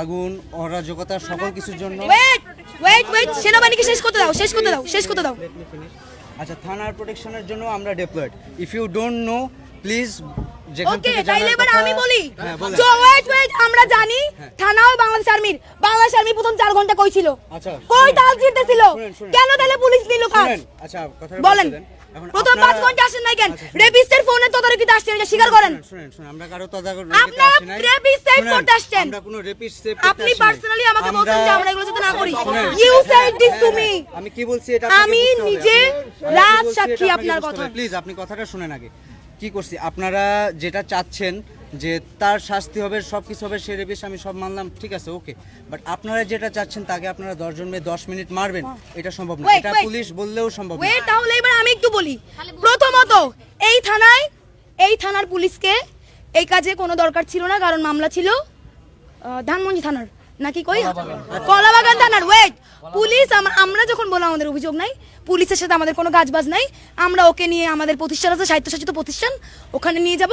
আগুন অরাজকতা সকল কিছুর জন্য ওয়েট ওয়েট ওয়েট সেনাবাহিনীকে শেষ করতে দাও শেষ করতে দাও শেষ করতে দাও। আচ্ছা থানার প্রোটেকশনের জন্য আমরা deployed if you don't know please okay তাইলে এবার আমি বলি। হ্যাঁ বলেন। ওয়েট ওয়েট আমরা জানি থানাও বাংলাদেশ আর্মির। বাংলাদেশ আর্মি প্রথম চার ঘণ্টা কই ছিল? আচ্ছা, কই তাল শুনেন। কেন তাহলে পুলিশ নিল কাজ? আচ্ছা কথাটা বলেন। প্রথম পাঁচ ঘণ্টা আসেন নাই কেন? আচ্ছা, ফোনে তদারকিতে আসছেন এটা স্বীকার করেন। শুনেন, শুনেন আমরা কারও তদারকি আপনারা rapist করতে আসছেন। আমরা কোনো রেপিস্ট সেভ আপনি পার্সোনালি আমাকে বলছেন যে আমরা এগুলো যাতে না করি। You said this to me আমি কি বলছি এটা আমি নিজে সাক্ষী আপনার কথা। প্লিজ আপনি কথাটা শুনেন আগে। কি করছি? আপনারা যেটা চাচ্ছেন যে তার শাস্তি হবে সব কিছু হবে সে রেপিস আমি সব মানলাম ঠিক আছে ওকে। বাট আপনারা যেটা চাচ্ছেন তাকে আপনারা দশজন মেয়ে দশ মিনিট মারবেন এটা সম্ভব না। এটা পুলিশ বললেও সম্ভব না। তাহলে এবার আমি একটু বলি। প্রথমত এই থানায় এই থানার পুলিশকে এই কাজে কোনো দরকার ছিল না কারণ মামলা ছিল ধানমন্ডি থানার। নাকি কই? কলাবাগান। থানার ওয়েট পুলিশ আমরা যখন বললাম আমাদের অভিযোগ নাই পুলিশের সাথে আমাদের কোনো কাজবাজ নাই আমরা ওকে নিয়ে আমাদের প্রতিষ্ঠান আছে স্বায়ত্তশাসিত প্রতিষ্ঠান ওখানে নিয়ে যাব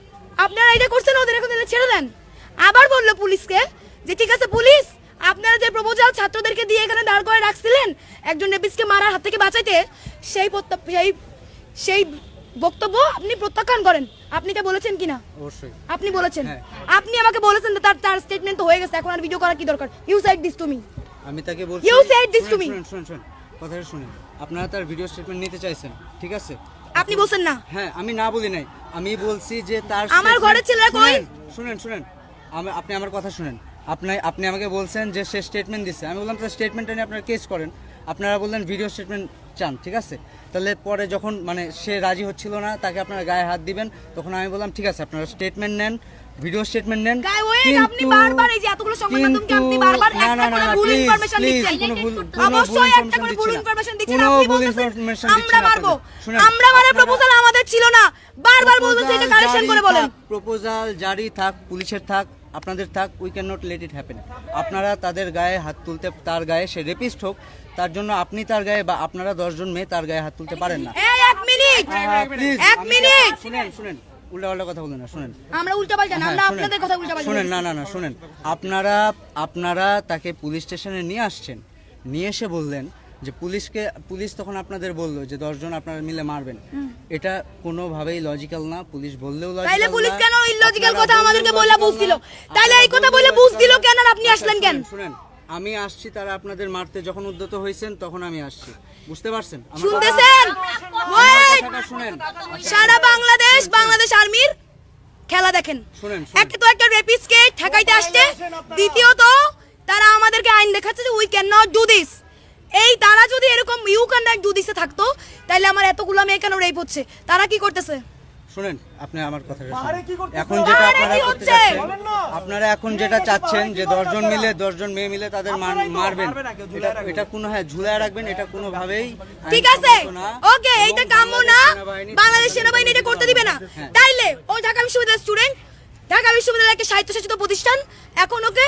আপনারা এটা করছেন ওদের এখন এদের ছেড়ে দেন। আবার বলল পুলিশকে যে ঠিক আছে পুলিশ আপনারা যে প্রপোজাল ছাত্রদেরকে দিয়ে এখানে দাঁড় করে রাখছিলেন একজন রেপিসকে মারার হাত থেকে বাঁচাইতে সেই সেই সেই বক্তব্য আপনি প্রত্যাখ্যান করেন। আপনি এটা বলেছেন কিনা? অবশ্যই। আপনি বলেছেন। হ্যাঁ। আপনি আমাকে বলেছেন তার তার স্টেটমেন্ট তো হয়ে গেছে এখন আর ভিডিও করার কি দরকার? You said this to me আমি তাকে বলছি this to শুনেন, me. শুনেন শুনেন শুনেন কথাটা শুনেন। আপনারা তার ভিডিও স্টেটমেন্ট নিতে চাইছেন ঠিক আছে? আপনি বলছেন না। হ্যাঁ আমি না বলি নাই। আমি বলছি যে তার আমার ঘরে ঘরের ছেলেরা কই? শুনেন, শুনেন আপনি আমার কথা শুনেন। আপনি আপনি আমাকে বলছেন যে সে স্টেটমেন্ট দিচ্ছে আমি বললাম তার স্টেটমেন্টটা নিয়ে আপনার কেস করেন। আপনারা বললেন ভিডিও স্টেটমেন্ট চান ঠিক আছে তাহলে পরে যখন মানে সে রাজি হচ্ছিল না তাকে আপনারা গায়ে হাত দিবেন তখন আমি বললাম ঠিক আছে আপনারা স্টেটমেন্ট নেন ভিডিও স্টেটমেন্ট নেন আপনি বারবার এই যে এতগুলো সংবাদ মাধ্যমকে আপনি বারবার না, একটা না, করে না, ভুল please, দিচ্ছেন। কোনো ভুল- কোনো ভুল অবশ্যই একটা করে ভুল দিচ্ছি না। দিচ্ছেন। কোনো আপনি দিচ্ছি আমরা মারবো। আমরা মানে প্রপোজাল আমাদের ছিল না বারবার বলতেছে এটা কারেকশন করে বলেন প্রপোজাল জারি থাক পুলিশের থাক আপনাদের থাক we can not let it happen আপনারা তাদের গায়ে হাত তুলতে তার গায়ে সে রেপিস্ট হোক তার জন্য আপনি তার গায়ে বা আপনারা দশজন মেয়ে তার গায়ে হাত তুলতে পারেন না। এক মিনিট! এক মিনিট। শুনেন শুনেন উল্টা পাল্টা কথা বলুন না শুনেন। আমরা উল্টা পাল্টা না হ্যাঁ, আমরা। আপনাদের কথা উল্টা পাল্টা শুনেন না না না শুনেন। আপনারা আপনারা তাকে পুলিশ স্টেশনে নিয়ে আসছেন। নিয়ে এসে বললেন যে পুলিশকে পুলিশ তখন আপনাদের বলল যে দশজন আপনারা মিলে মারবেন। এটা কোনোভাবেই লজিক্যাল না পুলিশ বললেও লজিক্যাল তাইলে পুলিশ কেন ইলজিক্যাল কথা আমাদেরকে বলে বুঝ দিল তাইলে এই কথা বলে বুঝ দিল কেন আর আপনি আসলেন কেন? শুনেন আমি আসছি তারা আপনাদের মারতে যখন উদ্যত হয়েছেন তখন আমি আসছি। বুঝতে পারছেন? আমার শুনতেছেন? ওয়েট শুনেন। সারা বাংলাদেশ বাংলাদেশ আর্মির খেলা দেখেন। একটা তো একটা রেপিসকে ঠেকাইতে আসছে। দ্বিতীয়ত তারা আমাদেরকে আইন দেখাচ্ছে যে we can not do this এই তারা যদি এরকম ইউ ক্যান নট থাকতো তাহলে আমার এতগুলো মেয়ে কেন রেপ হচ্ছে? তারা কি করতেছে? শুনেন আপনি আমার কথাটা শুনুন। এখন যেটা আপনারা করতে। আপনারা এখন যেটা চাচ্ছেন যে দশজন মিলে দশজন মেয়ে মিলে তাদের মারবেন। এটা কোনো হ্যাঁ ঝুলায় রাখবেন এটা কোনোভাবেই ঠিক আছে। ওকে এইটা কাম্য না। বাংলাদেশ সেনাবাহিনী- এটা করতে দিবে না। তাইলে ও ঢাকা বিশ্ববিদ্যালয়ের স্টুডেন্ট ঢাকা বিশ্ববিদ্যালয় একটা স্বায়ত্তশাসিত প্রতিষ্ঠান এখন ওকে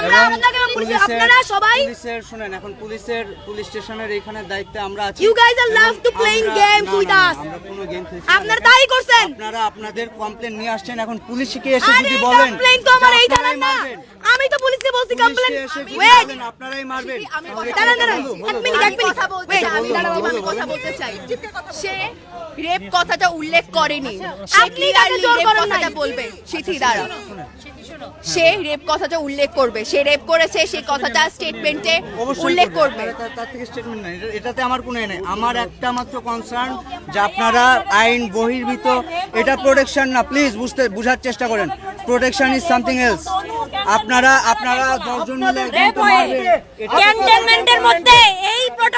আমরা আপনারা সবাই- পুলিশের শুনেন এখন পুলিশের পুলিশ স্টেশনের এখানে দায়িত্বে আমরা আছি। You guys are love এবং to playing আমরা- games না, with না, না, us. আমরা কোনো গেম খেলছি আপনারা তাই করছেন। আপনারা আপনাদের কমপ্লেন নিয়ে আসছেন এখন পুলিশকে এসে যদি বলেন কমপ্লেইন তো আমার এই থানার না। আমি তো পুলিশকে বলছি যদি ওয়েট আপনারাই মারবেন। দাঁড়ান দাঁড়ান। এক মিনিট এক মিনিট চাই, আমি আমি কথা বলতে চাই। সে রেপ কথাটা উল্লেখ করেনি। আপনি তাকে জোর করেন বলবে। সিথি দাঁড়া সে রেপ কথাটা উল্লেখ করবে। সে রেপ করেছে সে কথাটা স্টেটমেন্টে উল্লেখ করবে। তার- থেকে স্টেটমেন্ট নাই এটাতে আমার কোনো এ নেই। আমার একটা মাত্র কনসার্ন যে আপনারা আইন বহির্ভূত। এটা প্রোটেকশন না প্লিজ বুঝতে বুঝার চেষ্টা করেন। প্রোটেকশন ইজ সামথিং এলস আপনারা আপনারা দশজন মিলে ক্যান্টনমেন্টের মধ্যে এই